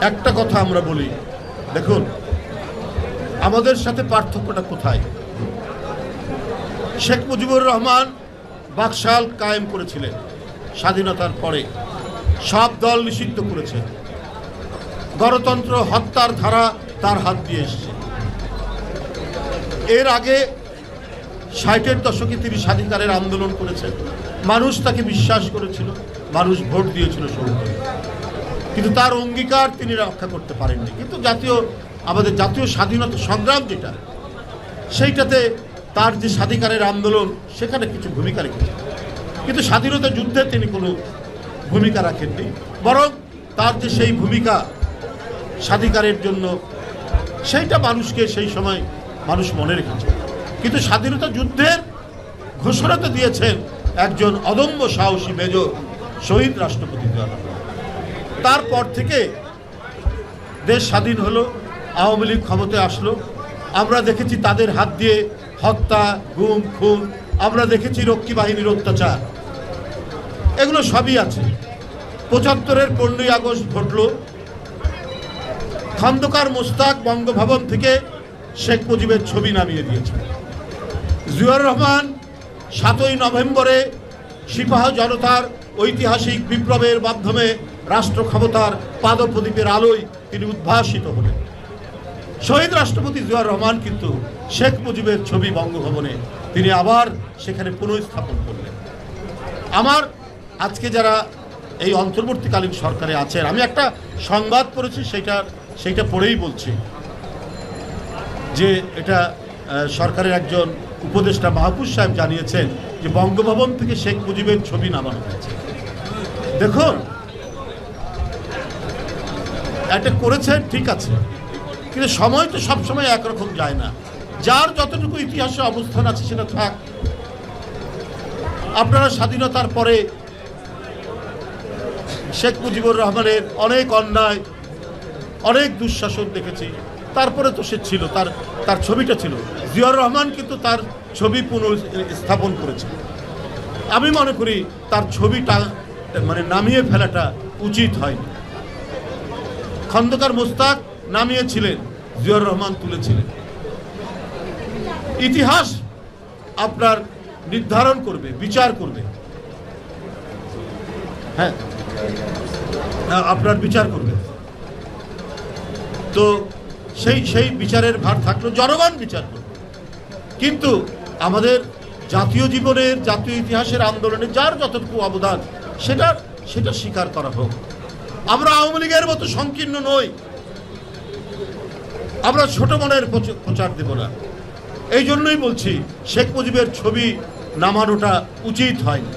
একটা কথা আমরা বলি। দেখুন, আমাদের সাথে পার্থক্যটা কোথায়? শেখ মুজিবুর রহমান বাকশাল কায়েম করেছিলেন স্বাধীনতার পরে। সব দল নিষিদ্ধ করেছে। গণতন্ত্র হত্যার ধারা তার হাত দিয়ে এসছে। এর আগে ষাটের দশকে তিনি স্বাধিকারের আন্দোলন করেছেন। মানুষ তাকে বিশ্বাস করেছিল, মানুষ ভোট দিয়েছিল সৌভাগ্য কিন্তু তার অঙ্গীকার তিনি রক্ষা করতে পারেননি। কিন্তু জাতীয়, আমাদের জাতীয় স্বাধীনতা সংগ্রাম যেটা, সেইটাতে তার যে স্বাধিকারের আন্দোলন, সেখানে কিছু ভূমিকা রেখেছে কিন্তু স্বাধীনতা যুদ্ধে তিনি কোনো ভূমিকা রাখেননি। বরং তার যে সেই ভূমিকা স্বাধিকারের জন্য, সেইটা মানুষকে সেই সময় মানুষ মনে রেখেছে। কিন্তু স্বাধীনতা যুদ্ধের ঘোষণা তো দিয়েছেন একজন অদম্য সাহসী মেজর শহীদ রাষ্ট্রপতি রহমান। তারপর থেকে দেশ স্বাধীন হলো, আওয়ামী লীগ ক্ষমতায় আসলো। আমরা দেখেছি তাদের হাত দিয়ে হত্যা, গুম, খুন, আমরা দেখেছি রক্ষী বাহিনীর অত্যাচার। এগুলো সবই আছে। পঁচাত্তরের পনেরোই আগস্ট ঘটলো। খন্দকার মোস্তাক বঙ্গভবন থেকে শেখ মুজিবের ছবি নামিয়ে দিয়েছে। জিয়াউর রহমান সাতই নভেম্বরে সিপাহ জনতার ঐতিহাসিক বিপ্লবের মাধ্যমে রাষ্ট্র ক্ষমতার পাদপ্রদীপের আলোয় তিনি উদ্ভাসিত হলেন। শহীদ রাষ্ট্রপতি জিয়াউর রহমান কিন্তু শেখ মুজিবের ছবি বঙ্গভবনে তিনি আবার সেখানে পুনঃস্থাপন করলেন। আমার আজকে যারা এই অন্তর্বর্তীকালীন সরকারে আছেন, আমি একটা সংবাদ পড়েছি, সেটা সেইটা পড়েই বলছি যে এটা সরকারের একজন উপদেষ্টা মাহফুজ সাহেব জানিয়েছেন যে বঙ্গভবন থেকে শেখ মুজিবের ছবি নামানো হয়েছে। দেখুন এটা করেছেন ঠিক আছে। কিন্তু সময় তো সবসময় একরকম যায় না। যার যতটুকু ইতিহাসে অবস্থান আছে, সেটা থাক। আপনারা স্বাধীনতার পরে শেখ মুজিবুর রহমানের অনেক অন্যায়, অনেক দুঃশাসন দেখেছি। তারপরে তো সে ছিল, তার তার ছবিটা ছিল। জিয়াউর রহমান কিন্তু তার ছবি পুনঃস্থাপন করেছে। আমি মনে করি তার ছবিটা মানে নামিয়ে ফেলাটা উচিত হয়নি। খন্দকার মোস্তাক নামিয়েছিলেন জিয়াউর রহমান তুলেছিলেন। ইতিহাস আপনার নির্ধারণ করবে বিচার করবে। হ্যাঁ হ্যাঁ, আপনার বিচার করবে। তো সেই সেই বিচারের ভার থাকল জনগণ বিচার করবে। কিন্তু আমাদের জাতীয় জীবনের জাতীয় ইতিহাসের আন্দোলনে যার যতটুকু অবদান সেটা সেটা স্বীকার করা হোক। আমরা আওয়ামী লীগের মতো সংকীর্ণ নই। আমরা ছোট মনের প্রচার দেব না। এই জন্যই বলছি, শেখ মুজিবের ছবি নামানোটা উচিত হয়নি।